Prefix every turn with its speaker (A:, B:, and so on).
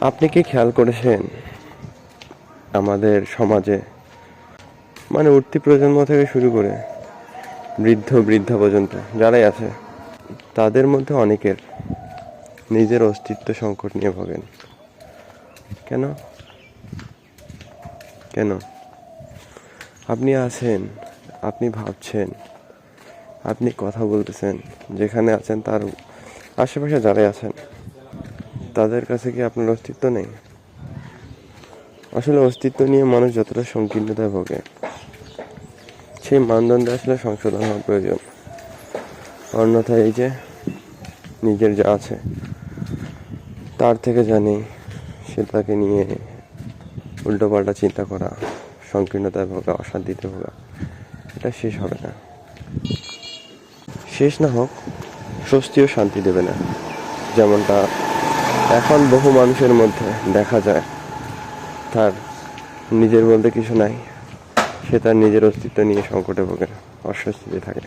A: আপনি কি খেয়াল করেছেন আমাদের সমাজে? মানে উঠতি প্রজন্ম থেকে শুরু করে বৃদ্ধ, বৃদ্ধা পর্যন্ত যারাই আছে, তাদের মধ্যে অনেকের নিজের অস্তিত্ব সংকট নিয়ে ভোগেন। কেন? কেন? আপনি আছেন, আপনি ভাবছেন, আপনি কথা বলতেছেন, যেখানে আছেন তার আশেপাশে যারাই আছেন তাদের কাছে কি আপনার অস্তিত্ব নেই? আসলে অস্তিত্ব নিয়ে মানুষ যতটা সংকীর্ণতায় ভোগে, সেই মানদণ্ডে আসলে সংশোধন হওয়া প্রয়োজন। অন্যথায় এই যে নিজের যা আছে, তার থেকে জানি সে তাকে নিয়ে উল্টোপাল্টা চিন্তা করা, সংকীর্ণতায় ভোগা, অশান্তিতে ভোগা, এটা শেষ হবে না। শেষ না হোক স্বস্তি ও শান্তি দেবে না, যেমনটা এখন বহু মানুষের মধ্যে দেখা যায়, তার নিজের বলতে কিছু নাই। সে তার নিজের অস্তিত্ব নিয়ে সংকটে ভোগে অস্বস্তিতে থাকে।